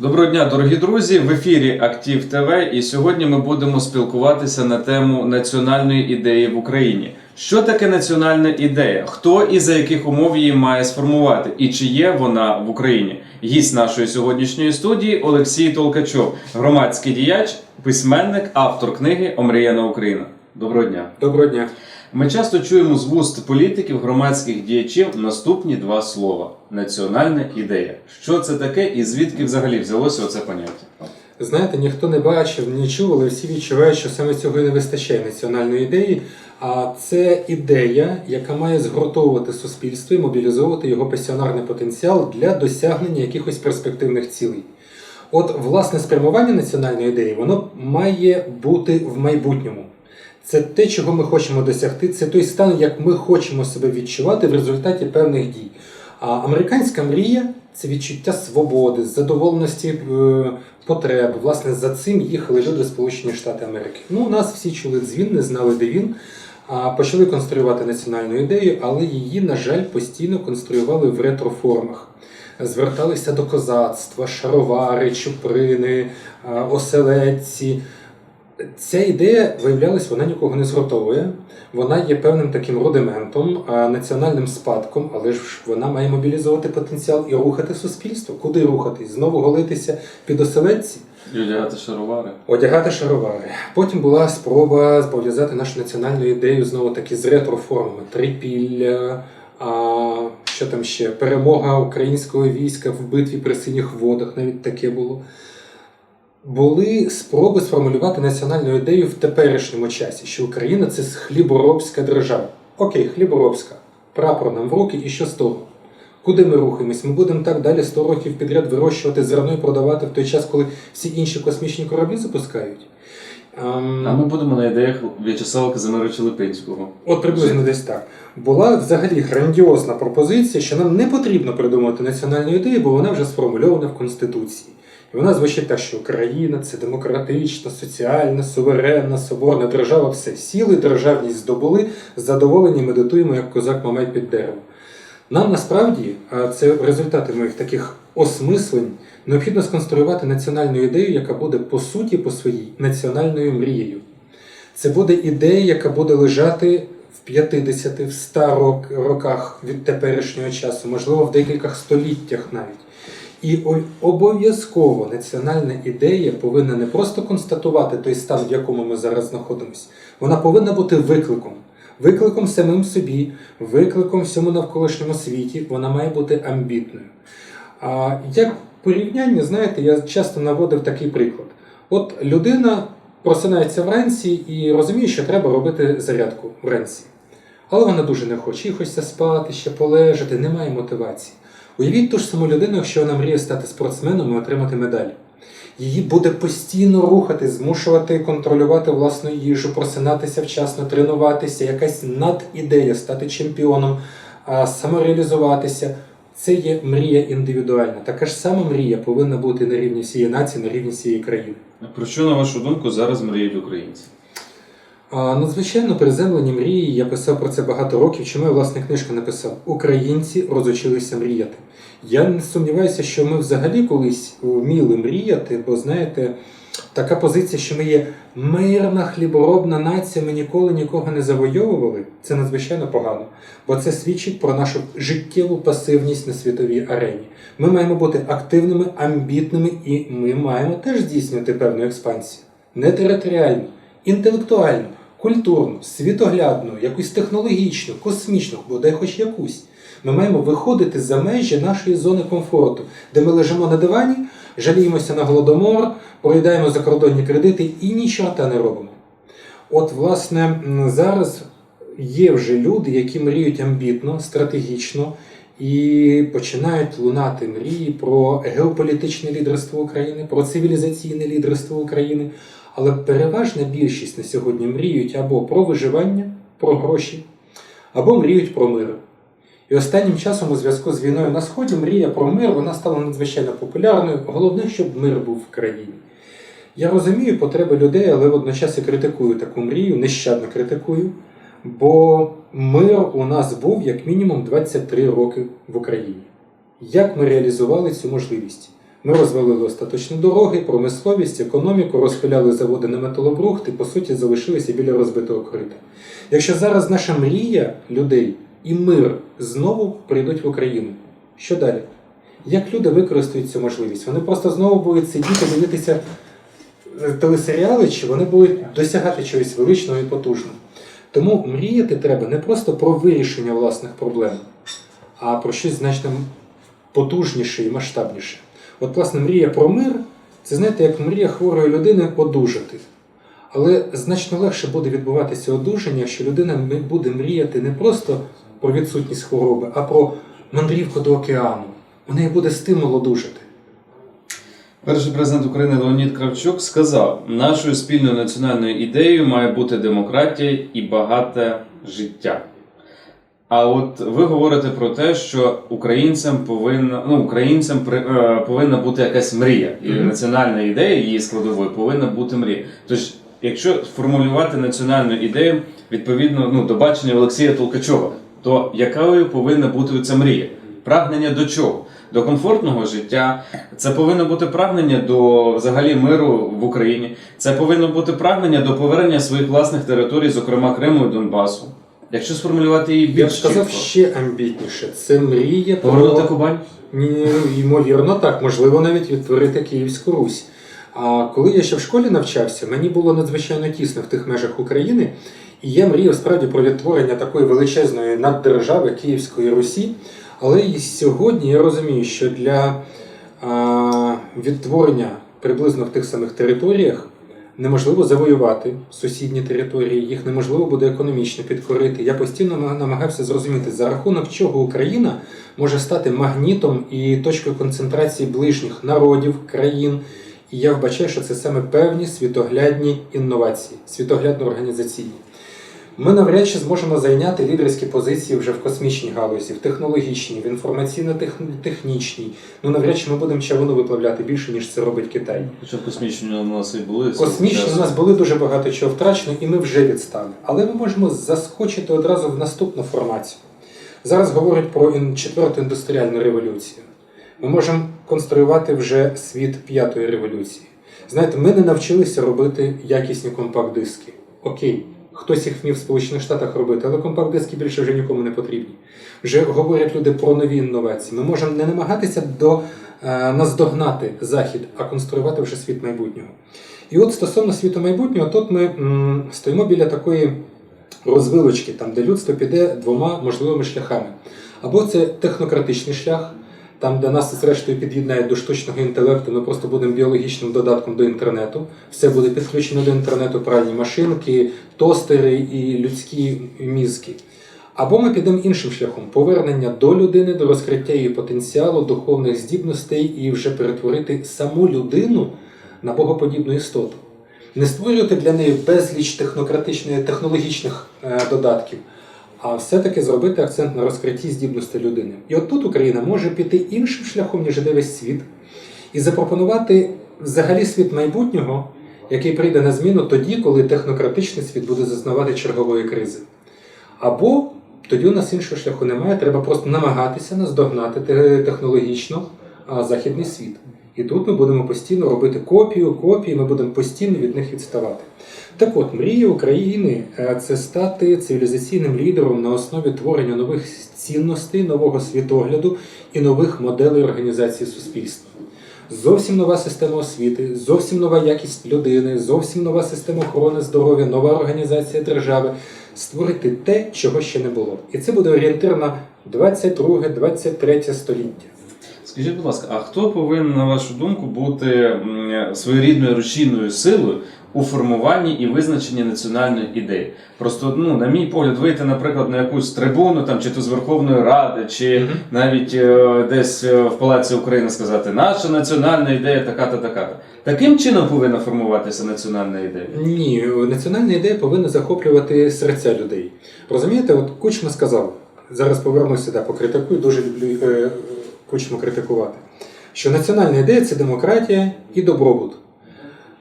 Доброго дня, дорогі друзі! В ефірі Актив ТВ. І сьогодні ми будемо спілкуватися на тему національної ідеї в Україні. Що таке національна ідея? Хто і за яких умов її має сформувати? І чи є вона в Україні? Гість нашої сьогоднішньої студії Олексій Толкачов, громадський діяч, письменник, автор книги Омріяна Україна. Доброго дня! Доброго дня. Ми часто чуємо з вуст політиків, громадських діячів наступні два слова: національна ідея. Що це таке і звідки взагалі взялося оце поняття? Знаєте, ніхто не бачив, не чув, але всі відчувають, що саме цього і не вистачає національної ідеї. А це ідея, яка має згуртовувати суспільство і мобілізовувати його пасіонарний потенціал для досягнення якихось перспективних цілей. От власне спрямування національної ідеї воно має бути в майбутньому. Це те, чого ми хочемо досягти, це той стан, як ми хочемо себе відчувати в результаті певних дій. А американська мрія це відчуття свободи, задоволеності е, потреб. Власне, за цим їхали люди Сполучені Штати Америки. Ну, нас всі чули дзвін, не знали, де він. А почали конструювати національну ідею, але її, на жаль, постійно конструювали в ретроформах. Зверталися до козацтва, шаровари, чуприни, оселедці. Ця ідея, виявлялось, вона нікого не згуртовує. Вона є певним таким рудиментом, національним спадком, але ж вона має мобілізувати потенціал і рухати суспільство. Куди рухатись? Знову голитися під оселедці? І одягати шаровари. Одягати шаровари. Потім була спроба пов'язати нашу національну ідею знову таки з ретроформами. Трипілля, а, що там ще? Перемога українського війська в битві при синіх водах, навіть таке було. Були спроби сформулювати національну ідею в теперішньому часі, що Україна це хліборобська держава. Окей, хліборобська. Прапор нам в руки і що з того? Куди ми рухаємось? Ми будемо так далі 100 років підряд вирощувати зерно і продавати в той час, коли всі інші космічні кораблі запускають. Ем, А ми будемо на ідеях В'ячеслава Казимировича Липинського. От приблизно десь так. Була взагалі грандіозна пропозиція, що нам не потрібно придумувати національну ідею, бо вона вже сформульована в Конституції. І вона звучить так, що Україна це демократична, соціальна, суверенна, соборна держава. Все сіли, державність здобули, задоволені медитуємо, як козак мамай під деревом. Нам насправді, а це результати моїх таких осмислень, необхідно сконструювати національну ідею, яка буде по суті по своїй національною мрією. Це буде ідея, яка буде лежати в 50 в 100 роках від теперішнього часу, можливо, в декількох століттях навіть. І обов'язково національна ідея повинна не просто констатувати той стан, в якому ми зараз знаходимося, вона повинна бути викликом. Викликом самим собі, викликом всьому навколишньому світі, вона має бути амбітною. А як порівняння, знаєте, я часто наводив такий приклад. От людина просинається вранці і розуміє, що треба робити зарядку вранці. Але вона дуже не хоче, їй хочеться спати, ще полежати, немає мотивації. Уявіть ту ж саму людину, якщо вона мріє стати спортсменом і отримати медаль. Її буде постійно рухати, змушувати контролювати власну їжу, просинатися вчасно, тренуватися, якась надідея стати чемпіоном, самореалізуватися. Це є мрія індивідуальна. Така ж сама мрія повинна бути на рівні всієї нації, на рівні всієї країни. Про що, на вашу думку, зараз мріють українці? Надзвичайно приземлені мрії, я писав про це багато років. Чому я власне книжка написав? Українці розучилися мріяти. Я не сумніваюся, що ми взагалі колись вміли мріяти, бо знаєте, така позиція, що ми є мирна хліборобна нація, ми ніколи нікого не завойовували. Це надзвичайно погано, бо це свідчить про нашу життєву пасивність на світовій арені. Ми маємо бути активними, амбітними, і ми маємо теж здійснювати певну експансію. Не територіальну, інтелектуальну, культурну, світоглядну, якусь технологічну, космічну, бодай хоч якусь. Ми маємо виходити за межі нашої зони комфорту, де ми лежимо на дивані, жаліємося на голодомор, проїдаємо закордонні кредити і ні чорта не робимо. От, власне, зараз є вже люди, які мріють амбітно, стратегічно і починають лунати мрії про геополітичне лідерство України, про цивілізаційне лідерство України. Але переважна більшість на сьогодні мріють або про виживання, про гроші, або мріють про мир. І останнім часом у зв'язку з війною на сході мрія про мир вона стала надзвичайно популярною. Головне, щоб мир був в країні. Я розумію потреби людей, але водночас і критикую таку мрію, нещадно критикую. Бо мир у нас був як мінімум 23 роки в Україні. Як ми реалізували цю можливість? Ми розвалили остаточно дороги, промисловість, економіку, розпиляли заводи на металобрухт і, по суті, залишилися біля розбитого корита. Якщо зараз наша мрія людей і мир знову прийдуть в Україну, що далі? Як люди використають цю можливість? Вони просто знову будуть сидіти, дивитися е, телесеріали, чи вони будуть досягати чогось величного і потужного. Тому мріяти треба не просто про вирішення власних проблем, а про щось значно потужніше і масштабніше. От, власне, мрія про мир це знаєте, як мрія хворої людини одужати. Але значно легше буде відбуватися одужання, якщо людина буде мріяти не просто про відсутність хвороби, а про мандрівку до океану. У неї буде стимул одужати. Перший президент України Леонід Кравчук сказав: нашою спільною національною ідеєю має бути демократія і багате життя. А от ви говорите про те, що українцям повинна ну українцям при- е, повинна бути якась мрія, і Мгм. національна ідея її складовою повинна бути мрія. Тож, якщо формулювати національну ідею відповідно ну, до бачення Олексія Толкачова, то якою повинна бути ця мрія? Прагнення до чого? До комфортного життя, це повинно бути прагнення до взагалі миру в Україні. Це повинно бути прагнення до повернення своїх власних територій, зокрема Криму і Донбасу. Якщо сформулювати її більш Я б сказав чітко. ще амбітніше. Це мрія Повернути про Кубань? Ні, ймовірно, так, можливо, навіть відтворити Київську Русь. А коли я ще в школі навчався, мені було надзвичайно тісно в тих межах України, і я мріяв справді про відтворення такої величезної наддержави Київської Русі. Але і сьогодні я розумію, що для а, відтворення приблизно в тих самих територіях неможливо завоювати сусідні території, їх неможливо буде економічно підкорити. Я постійно намагався зрозуміти, за рахунок чого Україна може стати магнітом і точкою концентрації ближніх народів, країн. І я вбачаю, що це саме певні світоглядні інновації, світоглядно-організаційні. Ми навряд чи зможемо зайняти лідерські позиції вже в космічній галузі, в технологічній, в інформаційно-технічній. Ну навряд чи ми будемо чавуну виплавляти більше, ніж це робить Китай. Хоча космічні у нас і були. Космічні у нас були дуже багато чого втрачено, і ми вже відстали. Але ми можемо заскочити одразу в наступну формацію. Зараз говорять про четверту індустріальну революцію. Ми можемо конструювати вже світ п'ятої революції. Знаєте, ми не навчилися робити якісні компакт-диски. Окей, хтось їх вмів в Сполучених Штатах робити, але компакт-диски більше вже нікому не потрібні. Вже говорять люди про нові інновації. Ми можемо не намагатися до, е, наздогнати Захід, а конструювати вже світ майбутнього. І от стосовно світу майбутнього, тут ми м, стоїмо біля такої розвилочки, там, де людство піде двома можливими шляхами. Або це технократичний шлях, там, де нас зрештою під'єднають до штучного інтелекту, ми просто будемо біологічним додатком до інтернету. Все буде підключено до інтернету, пральні машинки, тостери і людські мізки. Або ми підемо іншим шляхом повернення до людини, до розкриття її потенціалу, духовних здібностей і вже перетворити саму людину на богоподібну істоту. Не створювати для неї безліч технократичних технологічних е, додатків, а все-таки зробити акцент на розкритті здібностей людини. І от тут Україна може піти іншим шляхом, ніж іде весь світ, і запропонувати взагалі світ майбутнього, який прийде на зміну тоді, коли технократичний світ буде зазнавати чергової кризи. Або тоді у нас іншого шляху немає, треба просто намагатися наздогнати технологічно західний світ. І тут ми будемо постійно робити копію, копії, ми будемо постійно від них відставати. Так от, мрія України це стати цивілізаційним лідером на основі творення нових цінностей, нового світогляду і нових моделей організації суспільства. Зовсім нова система освіти, зовсім нова якість людини, зовсім нова система охорони здоров'я, нова організація держави. Створити те, чого ще не було. І це буде орієнтир на 22-23 століття. Скажіть, будь ласка, а хто повинен, на вашу думку, бути своєрідною рушійною силою у формуванні і визначенні національної ідеї? Просто, ну, на мій погляд, вийти, наприклад, на якусь трибуну, там, чи то з Верховної Ради, чи Мгм. навіть е, десь е, в Палаці України сказати, наша національна ідея така-то, така-то. Таким чином повинна формуватися національна ідея. Ні, національна ідея повинна захоплювати серця людей. Розумієте, от Кучма сказав, зараз повернуся да, покритикую, дуже люблю е, Кучму критикувати, що національна ідея це демократія і добробут.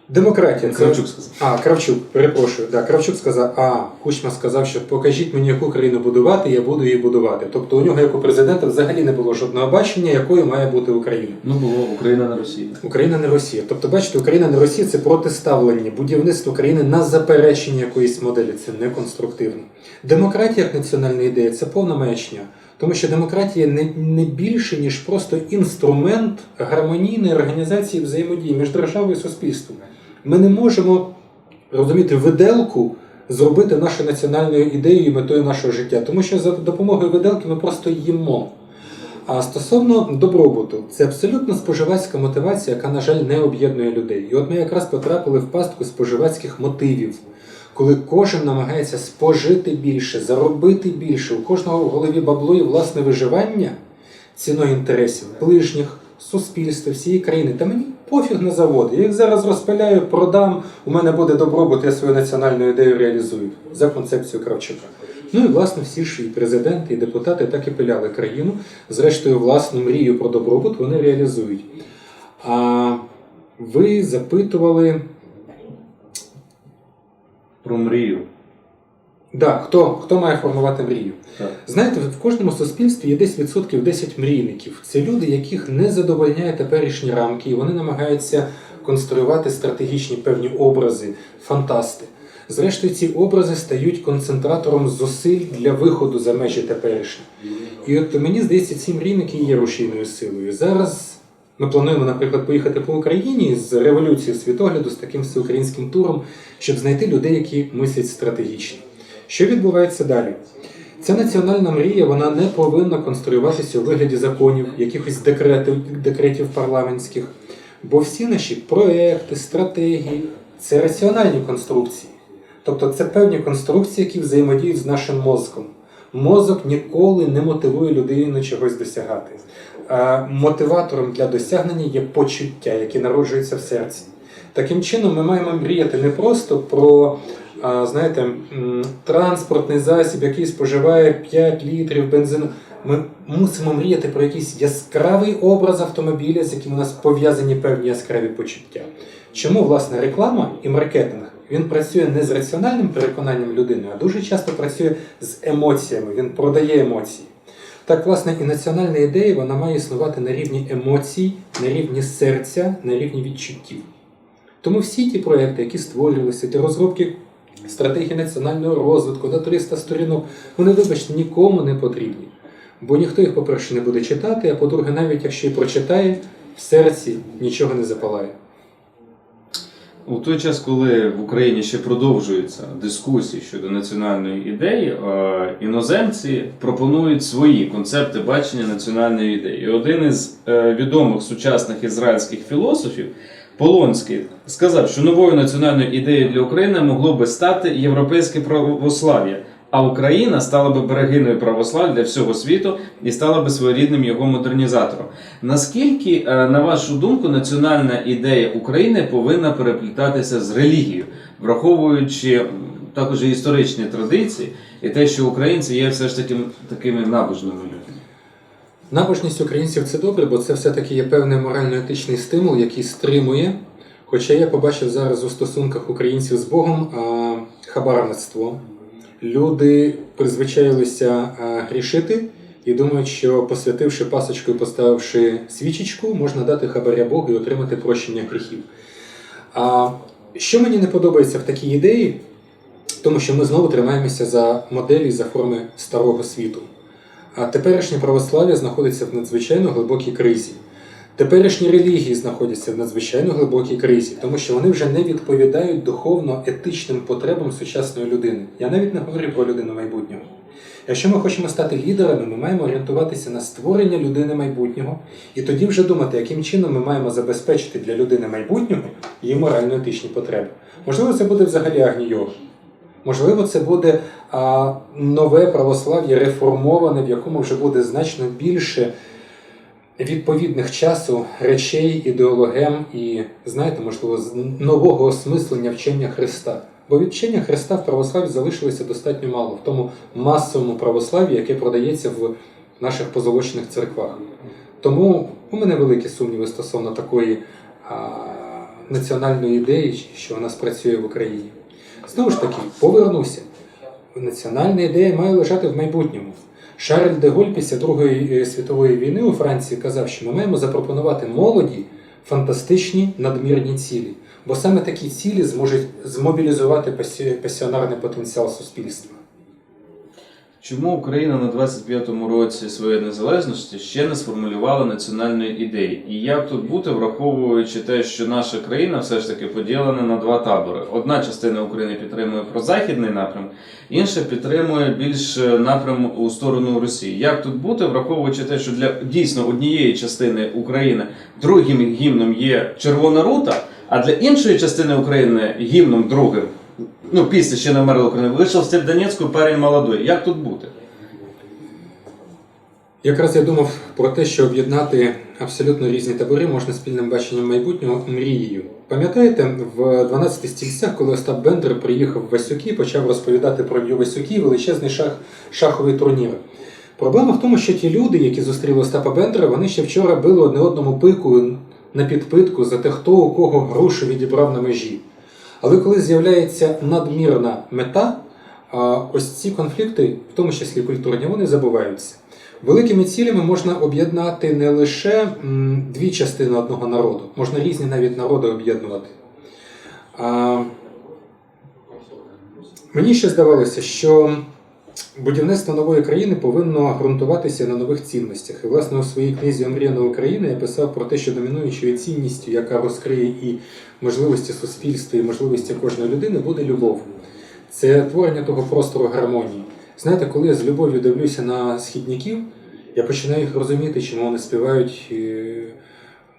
Демократія це Кравчук сказав. А, Кравчук, перепрошую. Да, Кравчук сказав, а Кучма сказав, що покажіть мені, яку країну будувати, я буду її будувати. Тобто у нього, як у президента, взагалі не було жодного бачення, якою має бути Україна. Ну було Україна на Росії. Україна не Росія. Тобто, бачите, Україна не Росія це протиставлення, будівництво країни на заперечення якоїсь моделі. Це не конструктивно. Демократія як національна ідея це повна маячня. Тому що демократія не, не більше, ніж просто інструмент гармонійної організації взаємодії між державою і суспільством. Ми не можемо розуміти виделку зробити нашою національною ідеєю і метою нашого життя, тому що за допомогою виделки ми просто їмо. А стосовно добробуту, це абсолютно споживацька мотивація, яка, на жаль, не об'єднує людей. І от ми якраз потрапили в пастку споживацьких мотивів, коли кожен намагається спожити більше, заробити більше, у кожного в голові бабло і власне виживання ціною інтересів ближніх, суспільства, всієї країни. Та мені пофіг на заводи. Я їх зараз розпиляю, продам, у мене буде добробут, я свою національну ідею реалізую за концепцією Кравчука. Ну і власне всі ж і президенти, і депутати так і пиляли країну. Зрештою, власну мрію про добробут вони реалізують. А ви запитували, Про мрію. да, хто, хто має формувати мрію? Так. Знаєте, в кожному суспільстві є десь відсотків 10 мрійників. Це люди, яких не задовольняє теперішні рамки, і вони намагаються конструювати стратегічні певні образи, фантасти. Зрештою, ці образи стають концентратором зусиль для виходу за межі теперішні. І от мені здається, ці мрійники є рушійною силою. Зараз ми плануємо, наприклад, поїхати по Україні з революцією світогляду, з таким всеукраїнським туром, щоб знайти людей, які мислять стратегічно. Що відбувається далі? Ця національна мрія вона не повинна конструюватися у вигляді законів, якихось декретів, декретів парламентських. Бо всі наші проекти, стратегії це раціональні конструкції. Тобто це певні конструкції, які взаємодіють з нашим мозком. Мозок ніколи не мотивує людину чогось досягати. Мотиватором для досягнення є почуття, які народжуються в серці. Таким чином, ми маємо мріяти не просто про знаєте, транспортний засіб, який споживає 5 літрів бензину. Ми мусимо мріяти про якийсь яскравий образ автомобіля, з яким у нас пов'язані певні яскраві почуття. Чому власне реклама і маркетинг він працює не з раціональним переконанням людини, а дуже часто працює з емоціями. Він продає емоції. Так, власне, і національна ідея вона має існувати на рівні емоцій, на рівні серця, на рівні відчуттів. Тому всі ті проекти, які створювалися, ті розробки стратегії національного розвитку на 300 сторінок, вони, вибачте, нікому не потрібні. Бо ніхто їх, по-перше, не буде читати, а по-друге, навіть якщо і прочитає, в серці нічого не запалає. У той час, коли в Україні ще продовжуються дискусії щодо національної ідеї, е, іноземці пропонують свої концепти бачення національної ідеї. Один із е, відомих сучасних ізраїльських філософів, Полонський, сказав, що новою національною ідеєю для України могло би стати європейське православ'я. А Україна стала би берегиною православ'я для всього світу і стала би своєрідним його модернізатором. Наскільки, е, на вашу думку, національна ідея України повинна переплітатися з релігією, враховуючи також історичні традиції і те, що українці є все ж таки такими набожними людьми? Набожність українців це добре, бо це все-таки є певний морально-етичний стимул, який стримує. Хоча я побачив зараз у стосунках українців з Богом хабарництво. Люди призвичаїлися грішити і думають, що посвятивши пасочку і поставивши свічечку, можна дати хабаря Богу і отримати прощення гріхів. А що мені не подобається в такій ідеї, тому що ми знову тримаємося за моделі, за форми старого світу. А теперішнє православ'я знаходиться в надзвичайно глибокій кризі. Теперішні релігії знаходяться в надзвичайно глибокій кризі, тому що вони вже не відповідають духовно-етичним потребам сучасної людини. Я навіть не говорю про людину майбутнього. Якщо ми хочемо стати лідерами, ми маємо орієнтуватися на створення людини майбутнього і тоді вже думати, яким чином ми маємо забезпечити для людини майбутнього її морально-етичні потреби. Можливо, це буде взагалі агнійога. Можливо, це буде а, нове православ'я реформоване, в якому вже буде значно більше відповідних часу речей, ідеологем і, знаєте, можливо, з нового осмислення вчення Христа. Бо від вчення Христа в православі залишилося достатньо мало в тому масовому православі, яке продається в наших позолочених церквах. Тому у мене великі сумніви стосовно такої а, національної ідеї, що вона спрацює в Україні. Знову ж таки, повернуся. Національна ідея має лежати в майбутньому. Шарль де Голь після Другої е, світової війни у Франції казав, що ми маємо запропонувати молоді фантастичні надмірні цілі, бо саме такі цілі зможуть змобілізувати пасіонарний потенціал суспільства. Чому Україна на 25-му році своєї незалежності ще не сформулювала національної ідеї? І як тут бути, враховуючи те, що наша країна все ж таки поділена на два табори? Одна частина України підтримує прозахідний напрям, інша підтримує більш е, напрям у сторону Росії. Як тут бути, враховуючи те, що для дійсно однієї частини України другим гімном є Червона рута, а для іншої частини України гімном другим ну, після ще не вмерла Україна, вийшов Степ Донецьку парень молодой. Як тут бути? Якраз я думав про те, що об'єднати абсолютно різні табори можна спільним баченням майбутнього мрією. Пам'ятаєте, в 12 стільцях, коли Остап Бендер приїхав в Васюки, почав розповідати про б'ю Васюки, величезний шах, шаховий турнір. Проблема в тому, що ті люди, які зустріли Остапа Бендера, вони ще вчора били одне одному пику на підпитку за те, хто у кого грушу відібрав на межі. Але коли з'являється надмірна мета, ось ці конфлікти, в тому числі культурні, вони забуваються. Великими цілями можна об'єднати не лише дві частини одного народу, можна різні навіть народи об'єднувати. Мені ще здавалося, що будівництво нової країни повинно ґрунтуватися на нових цінностях. І, власне, у своїй книзі Омріяна Україна я писав про те, що домінуючою цінністю, яка розкриє і можливості суспільства, і можливості кожної людини, буде любов. Це творення того простору гармонії. Знаєте, коли я з любов'ю дивлюся на східняків, я починаю їх розуміти, чому вони співають е,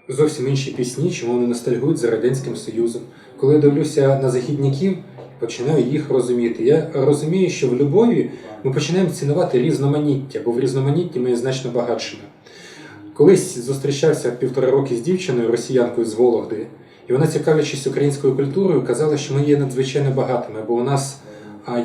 зовсім інші пісні, чому вони ностальгують за Радянським Союзом. Коли я дивлюся на західняків, починаю їх розуміти. Я розумію, що в любові ми починаємо цінувати різноманіття, бо в різноманітті ми є значно багатшими. Колись зустрічався півтора роки з дівчиною, росіянкою з Вологди, і вона, цікавлячись українською культурою, казала, що ми є надзвичайно багатими, бо у нас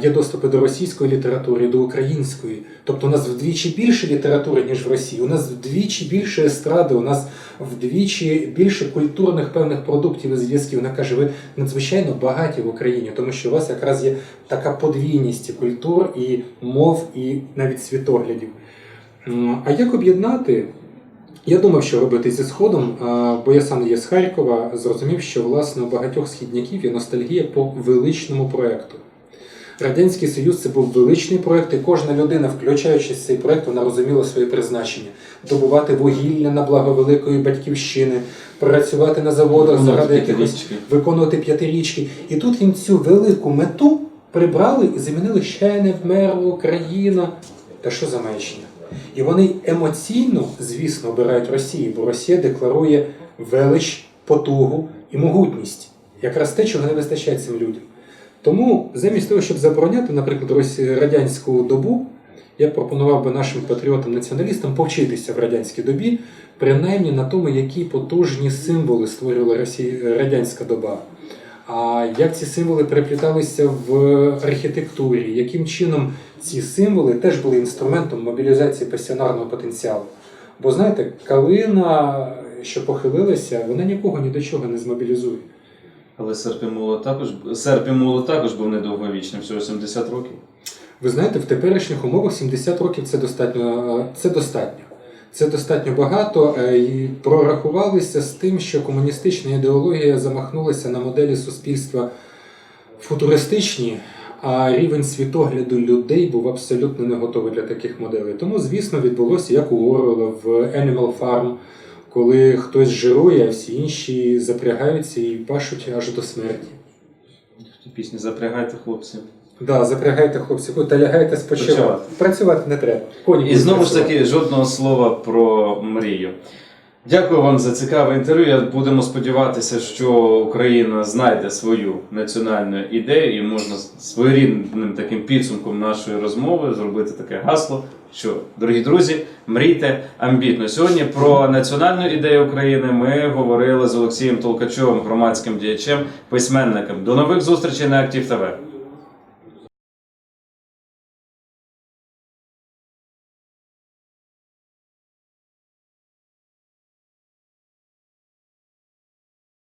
є доступи до російської літератури, до української. Тобто у нас вдвічі більше літератури, ніж в Росії. У нас вдвічі більше естради, у нас вдвічі більше культурних певних продуктів і зв'язків. Вона каже, ви надзвичайно багаті в Україні, тому що у вас якраз є така подвійність культур, і мов, і навіть світоглядів. А як об'єднати? Я думав, що робити зі сходом, бо я сам є з Харкова, зрозумів, що власне у багатьох східняків є ностальгія по величному проекту. Радянський Союз це був величний проект, і кожна людина, включаючись в цей проект, вона розуміла своє призначення: добувати вугілля на благо великої батьківщини, працювати на заводах заради якихось виконувати п'ятирічки. І тут їм цю велику мету прибрали і замінили ще не вмерла Україна. Та що за маячня? І вони емоційно, звісно, обирають Росію, бо Росія декларує велич, потугу і могутність. Якраз те, чого не вистачає цим людям. Тому замість того, щоб забороняти, наприклад, радянську добу, я пропонував би нашим патріотам-націоналістам повчитися в радянській добі, принаймні на тому, які потужні символи створювала Росія, радянська доба. А як ці символи перепліталися в архітектурі, яким чином ці символи теж були інструментом мобілізації пасіонарного потенціалу? Бо знаєте, калина, що похилилася, вона нікого ні до чого не змобілізує. Але серп і молот також серп і молот також був недовговічним, всього 70 років. Ви знаєте, в теперішніх умовах 70 років це достатньо. е, Це достатньо. Це достатньо багато е, і прорахувалися з тим, що комуністична ідеологія замахнулася на моделі суспільства футуристичні, а рівень світогляду людей був абсолютно не готовий для таких моделей. Тому, звісно, відбулося як у Орвела в Animal Farm, коли хтось жирує, а всі інші запрягаються і пашуть аж до смерті. Пісні запрягайте хлопці. Да, запрягайте хлопців, та лягайте спочивати. Працювати. Працювати не треба. Коні І знову ж таки жодного слова про мрію. Дякую вам за цікаве інтерв'ю. Будемо сподіватися, що Україна знайде свою національну ідею і можна своєрідним таким підсумком нашої розмови зробити таке гасло. Що, дорогі друзі, мрійте амбітно. Сьогодні про національну ідею України ми говорили з Олексієм Толкачовим, громадським діячем, письменником. До нових зустрічей на Актів ТВ.